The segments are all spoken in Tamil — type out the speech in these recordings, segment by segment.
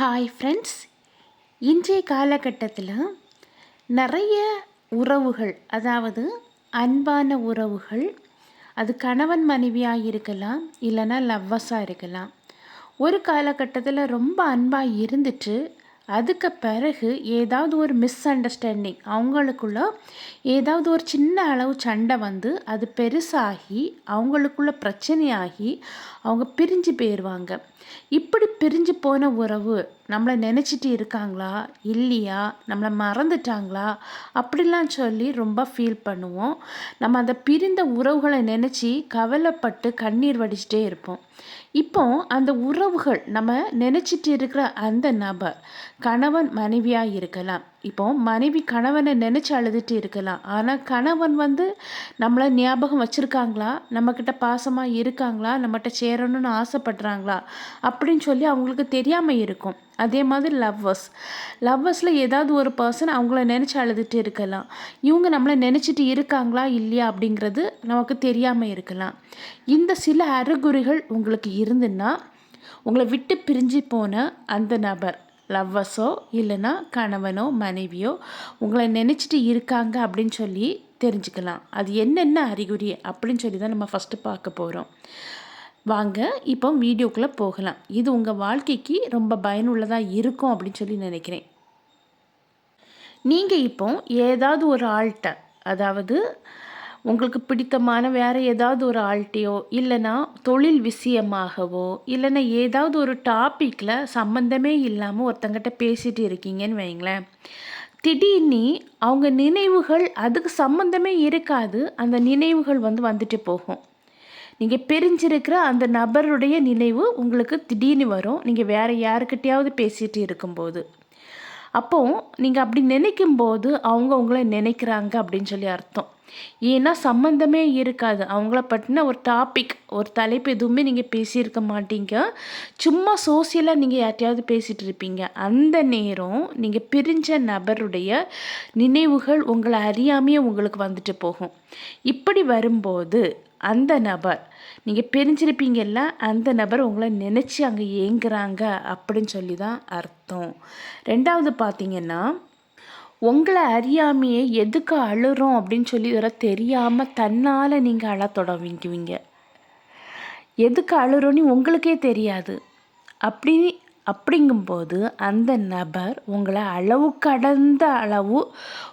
ஹாய் ஃப்ரெண்ட்ஸ் இன்றைய காலகட்டத்தில் நிறைய உறவுகள் அதாவது அன்பான உறவுகள் அது கணவன் மனைவியாக இருக்கலாம் இல்லைன்னா லவ்வஸாக இருக்கலாம். ஒரு காலகட்டத்தில் ரொம்ப அன்பாக இருந்துட்டு அதுக்கு பிறகு ஏதாவது ஒரு மிஸ் அண்டர்ஸ்டாண்டிங் அவங்களுக்குள்ள ஏதாவது ஒரு சின்ன அளவு சண்டை வந்து அது பெருசாகி அவங்களுக்குள்ள பிரச்சனையாகி அவங்க பிரிஞ்சு போயிடுவாங்க. இப்படி பிரிஞ்சு போன உறவு நம்மளை நினச்சிட்டு இருக்காங்களா? இல்லையா? நம்மளை மறந்துட்டாங்களா? அப்படிலாம் சொல்லி ரொம்ப ஃபீல் பண்ணுவோம். நம்ம அந்த பிரிந்த உறவுகளை நினச்சி கவலைப்பட்டு கண்ணீர் வடிச்சிட்டே இருப்போம். இப்போ அந்த உறவுகள் நம்ம நினச்சிட்டு இருக்கிற அந்த நபர் கணவன் மனைவியாக இருக்கலாம். இப்போ மனைவி கணவனை நினச்சி அழுதுட்டு இருக்கலாம். ஆனால் கணவன் வந்து நம்மளை ஞாபகம் வச்சுருக்காங்களா? நம்மக்கிட்ட பாசமாக இருக்காங்களா? நம்மகிட்ட சேரணும்னு ஆசைப்படுறாங்களா? அப்படின்னு சொல்லி அவங்களுக்கு தெரியாமல் இருக்கும். அதே மாதிரி லவ்வர்ஸ். லவ்வர்ஸில் ஏதாவது ஒரு பர்சன் அவங்கள நினச்சி அழுதுட்டு இருக்கலாம். இவங்க நம்மளை நினச்சிட்டு இருக்காங்களா? இல்லையா? அப்படிங்கிறது நமக்கு தெரியாமல் இருக்கலாம். இந்த சில அறிகுறிகள் உங்களுக்கு இருந்துன்னா உங்களை விட்டு பிரிஞ்சு போன அந்த நபர். லவ்வர்ஸோ இல்லைன்னா கணவனோ மனைவியோ உங்களை நினச்சிட்டு இருக்காங்க அப்படின்னு சொல்லி தெரிஞ்சுக்கலாம். அது என்னென்ன அறிகுறி அப்படின்னு சொல்லி தான் நம்ம ஃபஸ்ட்டு பார்க்க போகிறோம் வாங்க இப்போ வீடியோக்குள்ளே போகலாம். இது உங்கள் வாழ்க்கைக்கு ரொம்ப பயனுள்ளதாக இருக்கும் அப்படின்னு சொல்லி நினைக்கிறேன். நீங்கள் இப்போ ஏதாவது ஒரு ஆள்கிட்ட அதாவது உங்களுக்கு பிடித்தமான வேறு ஏதாவது ஒரு ஆள்கிட்டையோ இல்லைன்னா தொழில் விஷயமாகவோ இல்லைன்னா ஏதாவது ஒரு டாப்பிக்கில் சம்மந்தமே இல்லாமல் ஒருத்தங்கிட்ட பேசிகிட்டு இருக்கீங்கன்னு வைங்களேன் திடீர்னு அவங்க நினைவுகள் அதுக்கு சம்மந்தமே இருக்காது அந்த நினைவுகள் வந்து வந்துட்டு போகும். நீங்கள் பிரிஞ்சிருக்கிற அந்த நபருடைய நினைவு உங்களுக்கு திடீர்னு வரும். நீங்கள் வேறு யாருக்கிட்டையாவது பேசிகிட்டு இருக்கும்போது. அப்போது நீங்கள் அப்படி நினைக்கும் போது அவங்க உங்களை நினைக்கிறாங்க அப்படின்னு சொல்லி அர்த்தம். ஏன்னா சம்மந்தமே இருக்காது. அவங்கள பற்றின ஒரு டாபிக் ஒரு தலைப்பு எதுவுமே நீங்கள் பேசியிருக்க மாட்டீங்க. சும்மா சோசியலாக நீங்கள் யார்ட்டையாவது பேசிகிட்டு இருப்பீங்க. அந்த நேரம் நீங்கள் பிரிஞ்ச நபருடைய நினைவுகள் உங்களை அறியாமையே உங்களுக்கு வந்துட்டு போகும். இப்படி வரும்போது அந்த நபர். நீங்கள் பிரிஞ்சிருப்பீங்கல்ல அந்த நபர் உங்களை நினச்சி அங்கே ஏங்குறாங்க அப்படின்னு சொல்லி தான் அர்த்தம். ரெண்டாவது பார்த்தீங்கன்னா உங்களை அறியாமையே எதுக்கு அழுறோம் அப்படின்னு சொல்லி வர தெரியாமல் தன்னால் நீங்கள் அழ தொடங்குவீங்க எதுக்கு அழுறோன்னு உங்களுக்கே தெரியாது. அப்படி அப்படிங்கும்போது அந்த நபர் உங்களை அளவு கடந்த அளவு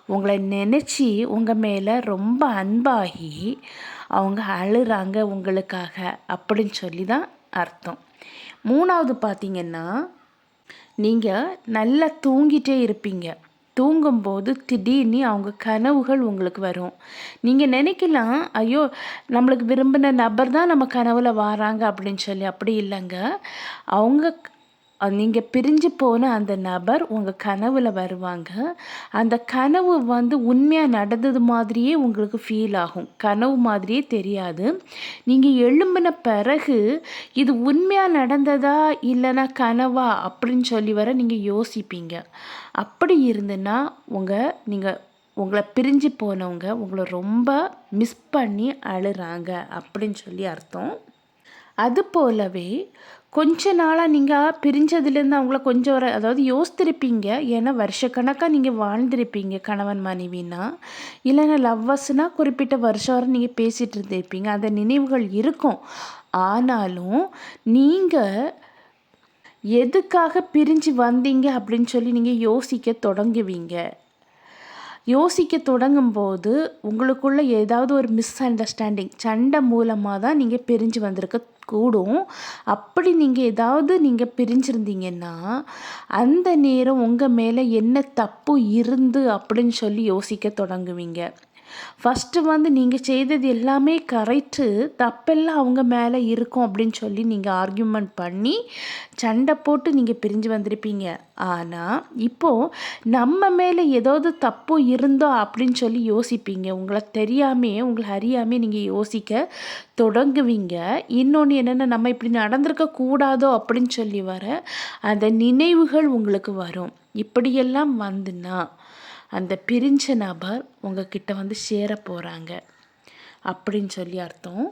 உங்களை நினச்சி உங்கள் மேலே ரொம்ப அன்பாகி அவங்க அழுறாங்க உங்களுக்காக அப்படின்னு சொல்லி தான் அர்த்தம். மூணாவது பார்த்திங்கன்னா நீங்கள் நல்லா தூங்கிட்டே இருப்பீங்க. தூங்கும்போது திடீர்னு அவங்க கனவுகள் உங்களுக்கு வரும். நீங்கள் நினைக்கலாம் ஐயோ நம்மளுக்கு விரும்பின நபர் தான் நம்ம கனவில் வராங்க அப்படின்னு சொல்லி அப்படி இல்லைங்க. அவங்க நீங்கள் பிரிஞ்சு போன அந்த நபர் உங்கள் கனவில் வருவாங்க. அந்த கனவு வந்து உண்மையாக நடந்தது மாதிரியே உங்களுக்கு ஃபீல் ஆகும். கனவு மாதிரியே தெரியாது. நீங்கள் எழும்பின பிறகு இது உண்மையாக நடந்ததா இல்லைனா கனவா அப்படின்னு சொல்லி வர நீங்கள் யோசிப்பீங்க. அப்படி இருந்துன்னா உங்கள் நீங்கள் உங்களை பிரிஞ்சு போனவங்க உங்களை ரொம்ப மிஸ் பண்ணி அழுறாங்க அப்படின்னு சொல்லி அர்த்தம். அது போலவே கொஞ்ச நாளாக நீங்கள் பிரிஞ்சதுலேருந்து அவங்கள கொஞ்சம் வர அதாவது யோசித்திருப்பீங்க. ஏன்னா வருஷக்கணக்காக நீங்கள் வாழ்ந்திருப்பீங்க கணவன் மனைவினா இல்லைன்னா லவ்வர்ஸ்னால் குறிப்பிட்ட வருஷம் வரை நீங்கள் பேசிகிட்டு இருந்திருப்பீங்க அந்த நினைவுகள் இருக்கும். ஆனாலும் நீங்கள் எதுக்காக பிரிஞ்சு வந்தீங்க அப்படின்னு சொல்லி நீங்கள் யோசிக்க தொடங்குவீங்க. யோசிக்க தொடங்கும்போது உங்களுக்குள்ள ஏதாவது ஒரு மிஸ் அண்டர்ஸ்டாண்டிங் சண்டை மூலமாக தான் நீங்கள் பிரிஞ்சு வந்திருக்க கூடும். அப்படி நீங்கள் ஏதாவது நீங்கள் பிரிஞ்சிருந்தீங்கன்னா அந்த நேரம் உங்கள் மேலே என்ன தப்பு இருந்து அப்படின்னு சொல்லி யோசிக்க தொடங்குவீங்க. ஃபஸ்ட்டு வந்து நீங்கள் செய்தது எல்லாமே கரெக்டு தப்பெல்லாம் அவங்க மேலே இருக்கும் அப்படின்னு சொல்லி நீங்கள் ஆர்கியூமெண்ட் பண்ணி சண்டை போட்டு நீங்கள் பிரிஞ்சு வந்திருப்பீங்க. ஆனால் இப்போது நம்ம மேலே ஏதாவது தப்பு இருந்தோ அப்படின்னு சொல்லி யோசிப்பீங்க. உங்களை தெரியாமே உங்களை அறியாமே நீங்கள் யோசிக்க தொடங்குவீங்க. இன்னொன்று என்னென்னா நம்ம இப்படி நடந்திருக்க கூடாதோ அப்படின்னு சொல்லி வர அந்த நினைவுகள் உங்களுக்கு வரும். இப்படியெல்லாம் வந்துன்னா அந்த பிரிஞ்ச நபர் உங்ககிட்ட வந்து சேர போகிறாங்க அப்படின்னு சொல்லி அர்த்தம்.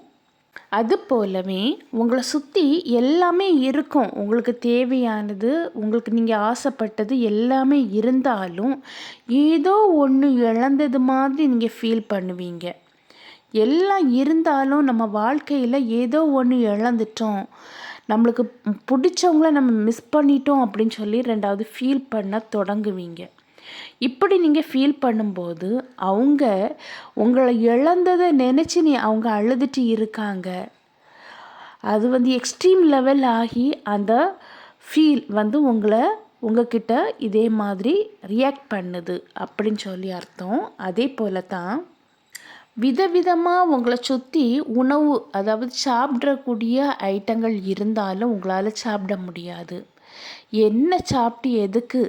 அது போலவே உங்களை சுற்றி எல்லாமே இருக்கும். உங்களுக்கு தேவையானது உங்களுக்கு நீங்கள் ஆசைப்பட்டது எல்லாமே இருந்தாலும் ஏதோ ஒன்று இழந்தது மாதிரி நீங்கள் ஃபீல் பண்ணுவீங்க. எல்லாம் இருந்தாலும் நம்ம வாழ்க்கையில் ஏதோ ஒன்று இழந்துட்டோம். நம்மளுக்கு பிடிச்சவங்கள நம்ம மிஸ் பண்ணிட்டோம் அப்படின்னு சொல்லி ரெண்டாவது ஃபீல் பண்ண தொடங்குவீங்க. இப்படி நீங்கள் ஃபீல் பண்ணும்போது அவங்க உங்களை இழந்ததை நினச்சி நீ அவங்க அழுதுட்டு இருக்காங்க. அது வந்து எக்ஸ்ட்ரீம் லெவல் ஆகி அந்த ஃபீல் வந்து உங்களை உங்ககிட்ட இதே மாதிரி ரியாக்ட் பண்ணுது அப்படின்னு சொல்லி அர்த்தம். அதே போல தான் விதவிதமாக உங்களை சுற்றி உணவு அதாவது சாப்பிடக்கூடிய ஐட்டங்கள் இருந்தாலும் உங்களால் சாப்பிட முடியாது. என்ன சாப்பிட்டு எதுக்கு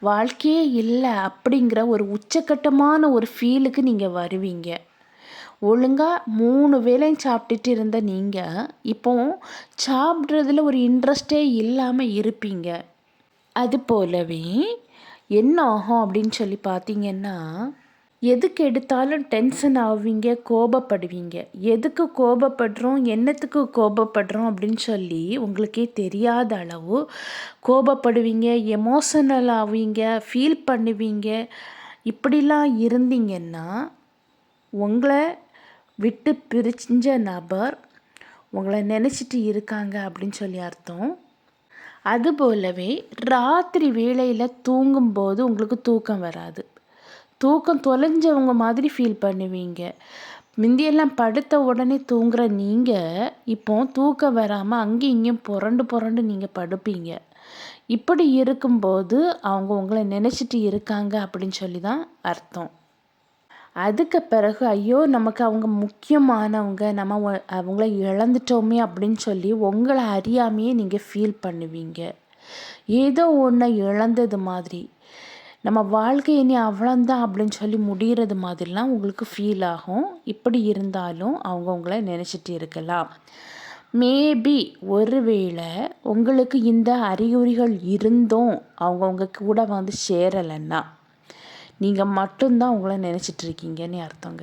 வாழ்க்கையே இல்லை அப்படிங்கிற ஒரு உச்சக்கட்டமான ஒரு ஃபீலுக்கு நீங்கள் வருவீங்க. ஒழுங்காக மூணு வேலையும் சாப்பிட்டுட்டு இருந்த நீங்கள் இப்போ சாப்பிட்றதுல ஒரு இன்ட்ரெஸ்டே இல்லாமல் இருப்பீங்க. அது போலவே என்ன ஆகும் அப்படின்னு சொல்லி பார்த்தீங்கன்னா எதுக்கு எடுத்தாலும் டென்ஷன் ஆவீங்க கோபப்படுவீங்க. எதுக்கு கோபப்படுறோம் என்னத்துக்கு கோபப்படுறோம் அப்படின்னு சொல்லி உங்களுக்கே தெரியாத அளவு கோபப்படுவீங்க எமோஷனல் ஆவீங்க ஃபீல் பண்ணுவீங்க. இப்படிலாம் இருந்தீங்கன்னா உங்களை விட்டு பிரிஞ்ச நபர் உங்களை நினச்சிட்டு இருக்காங்க அப்படின்னு சொல்லி அர்த்தம். அதுபோலவே ராத்திரி வேளையில் தூங்கும்போது உங்களுக்கு தூக்கம் வராது. தூக்கம் தொலைஞ்சவங்க மாதிரி ஃபீல் பண்ணுவீங்க. முந்தியெல்லாம் படுத்த உடனே தூங்குற நீங்கள் இப்போ தூக்கம் வராமல் அங்கேயும் இங்கேயும் புரண்டு புரண்டு நீங்கள் படுப்பீங்க. இப்படி இருக்கும்போது அவங்க உங்களை நினச்சிட்டு இருக்காங்க அப்படின்னு சொல்லி தான் அர்த்தம். அதுக்கு பிறகு ஐயோ நமக்கு அவங்க முக்கியமானவங்க நம்ம அவங்கள இழந்துட்டோமே அப்படின்னு சொல்லி உங்களை அறியாமையே நீங்கள் ஃபீல் பண்ணுவீங்க. ஏதோ ஒன்றை இழந்தது மாதிரி. நம்ம வாழ்க்கை இனி அவ்வளோந்தான் அப்படின்னு சொல்லி முடிகிறது மாதிரிலாம் உங்களுக்கு ஃபீல் ஆகும். இப்படி இருந்தாலும் அவங்க உங்களை நினச்சிட்டு இருக்கலாம். மேபி ஒருவேளை உங்களுக்கு இந்த அறிகுறிகள் இருந்தும் அவங்கவுங்க கூட வந்து சேரலைன்னா நீங்கள் மட்டும்தான் உங்களை நினச்சிட்ருக்கீங்கன்னு அர்த்தங்க.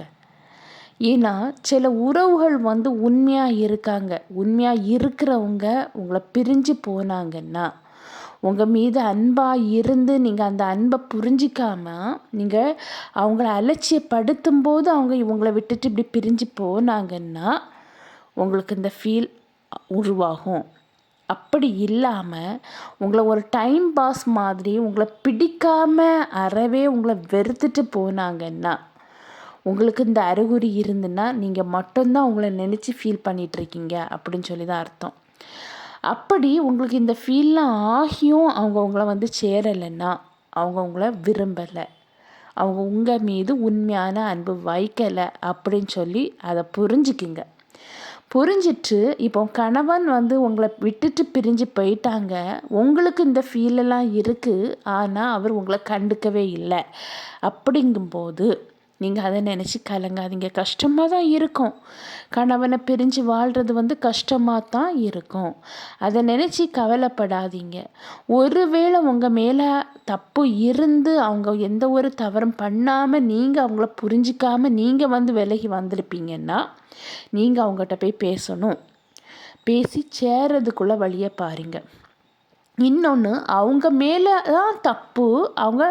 ஏன்னா சில உறவுகள் வந்து உண்மையாக இருக்காங்க. உண்மையாக இருக்கிறவங்க உங்களை பிரிஞ்சு போனாங்கன்னா உங்கள் மீது அன்பாக இருந்து நீங்கள் அந்த அன்பை புரிஞ்சிக்காமல் நீங்கள் அவங்கள அலட்சியப்படுத்தும் போது அவங்க இவங்களை விட்டுட்டு இப்படி பிரிஞ்சு போனாங்கன்னா உங்களுக்கு இந்த ஃபீல் உருவாகும். அப்படி இல்லாமல் உங்களை ஒரு டைம் பாஸ் மாதிரி உங்களை பிடிக்காமல் அறவே உங்களை வெறுத்துட்டு போனாங்கன்னா உங்களுக்கு இந்த அறிகுறி இருந்துன்னா நீங்கள் மட்டும்தான் உங்களை நினச்சி ஃபீல் பண்ணிகிட்ருக்கீங்க அப்படின்னு சொல்லி தான் அர்த்தம். அப்படி உங்களுக்கு இந்த ஃபீல்லாம் ஆகியும் அவங்க உங்களை வந்து சேரலைன்னா அவங்க உங்களை விரும்பலை. அவங்க உங்கள் மீது உண்மையான அன்பு வைக்கலை அப்படின்னு சொல்லி அதை புரிஞ்சுக்குங்க. புரிஞ்சிட்டு இப்போ கணவன் வந்து உங்களை விட்டுட்டு பிரிஞ்சு போயிட்டாங்க. உங்களுக்கு இந்த ஃபீலெல்லாம் இருக்குது ஆனால் அவர் உங்களை கண்டுக்கவே இல்லை. அப்படிங்கும்போது நீங்கள் அதை நினச்சி கலங்காதீங்க. கஷ்டமாக தான் இருக்கும். கணவனை பிரிஞ்சு வாழ்கிறது வந்து கஷ்டமாக தான் இருக்கும். அதை நினச்சி கவலைப்படாதீங்க. ஒருவேளை உங்கள் மேலே தப்பு இருந்து அவங்க எந்த ஒரு தவறும் பண்ணாமல் நீங்கள் அவங்கள புரிஞ்சிக்காமல் நீங்கள் வந்து விலகி வந்திருப்பீங்கன்னா நீங்கள் அவங்ககிட்ட போய் பேசணும். பேசி சேரதுக்குள்ளே வழியை பாருங்கள் இன்னொன்று அவங்க மேலே தான் தப்பு. அவங்க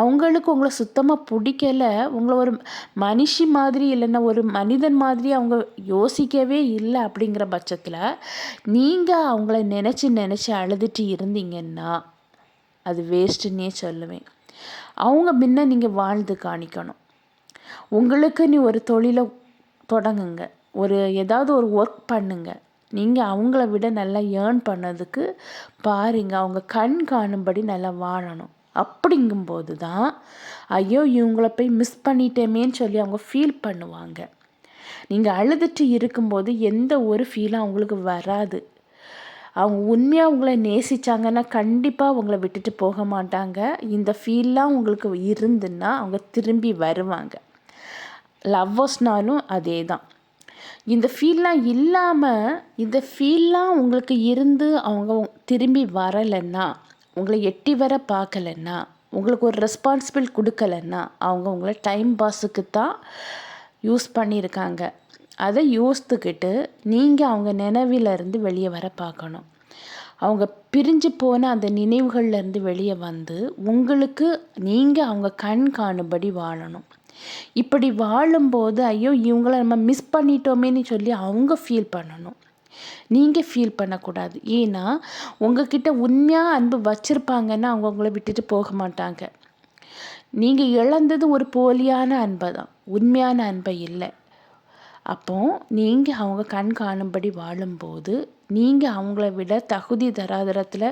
அவங்களுக்கு உங்களை சுத்தமாக பிடிக்கல. உங்களை ஒரு மனுஷி மாதிரி இல்லைன்னா ஒரு மனிதன் மாதிரி அவங்க யோசிக்கவே இல்லை அப்படிங்கிற பட்சத்தில் நீங்கள் அவங்கள நினச்சி நினச்சி அழுதுட்டு இருந்தீங்கன்னா அது வேஸ்ட்டுன்னே சொல்லுவேன். அவங்க முன்ன நீங்கள் வாழ்ந்து காணிக்கணும். உங்களுக்கு நீ ஒரு தொழிலை தொடங்குங்க. ஒரு ஏதாவது ஒரு ஒர்க் பண்ணுங்கள் நீங்கள் அவங்கள விட நல்லா ஏர்ன் பண்ணதுக்கு பாருங்க அவங்க கண் காணும்படி நல்லா வாழணும். அப்படிங்கும்போது தான் ஐயோ இவங்கள போய் மிஸ் பண்ணிட்டேமேன்னு சொல்லி அவங்க ஃபீல் பண்ணுவாங்க. நீங்கள் அழுதுட்டு இருக்கும்போது எந்த ஒரு ஃபீலும் அவங்களுக்கு வராது. அவங்க உண்மையாக உங்களை நேசித்தாங்கன்னா கண்டிப்பாக உங்களை விட்டுட்டு போக மாட்டாங்க. இந்த ஃபீல்லாம் உங்களுக்கு இருந்துன்னா அவங்க திரும்பி வருவாங்க. லவ்வர்ஸ்னாலும் அதே தான் இந்த ஃபீல்லாம் இல்லாமல் இந்த ஃபீல்லாம் உங்களுக்கு இருந்து அவங்க திரும்பி வரலைன்னா உங்களை எட்டி வர பார்க்கலன்னா உங்களுக்கு ஒரு ரெஸ்பான்சிபிள் கொடுக்கலன்னா அவங்க உங்களை டைம் பாஸுக்கு தான் யூஸ் பண்ணியிருக்காங்க. அதை யோசித்துக்கிட்டு நீங்கள் அவங்க நினைவிலருந்து வெளியே வர பார்க்கணும். அவங்க பிரிஞ்சு போன அந்த நினைவுகள்லேருந்து வெளியே வந்து உங்களுக்கு நீங்கள் அவங்க கண் காணும்படி வாழணும். இப்படி வாழும்போது ஐயோ இவங்கள நம்ம மிஸ் பண்ணிட்டோமேன்னு சொல்லி அவங்க ஃபீல் பண்ணணும். நீங்கள் ஃபீல் பண்ணக்கூடாது. ஏன்னா உங்ககிட்ட உண்மையாக அன்பு வச்சுருப்பாங்கன்னா அவங்க உங்களை விட்டுட்டு போக மாட்டாங்க. நீங்கள் இழந்தது ஒரு போலியான அன்பை தான். உண்மையான அன்பை இல்லை. அப்போது நீங்கள் அவங்க கண் காணும்படி வாழும்போது நீங்கள் அவங்கள விட தகுதி தராதரத்தில்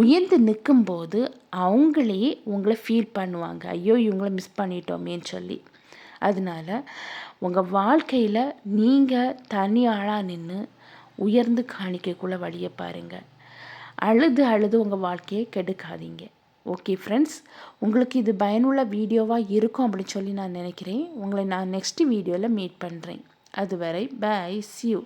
உயர்ந்து நிற்கும்போது அவங்களே உங்களை ஃபீல் பண்ணுவாங்க. ஐயோ இவங்கள மிஸ் பண்ணிட்டோமேன்னு சொல்லி. அதனால உங்கள் வாழ்க்கையில் நீங்கள் தனி ஆளாக நின்று உயர்ந்து காணிக்கக்குள்ள வழியை பாருங்கள் அழுது அழுது உங்கள் வாழ்க்கையை கெடுக்காதீங்க. ஓகே ஃப்ரெண்ட்ஸ் உங்களுக்கு இது பயனுள்ள வீடியோவாக இருக்கும் அப்படின்னு சொல்லி நான் நினைக்கிறேன். உங்களை நான் நெக்ஸ்ட் வீடியோவில் மீட் பண்ணுறேன் அதுவரை பை சியூ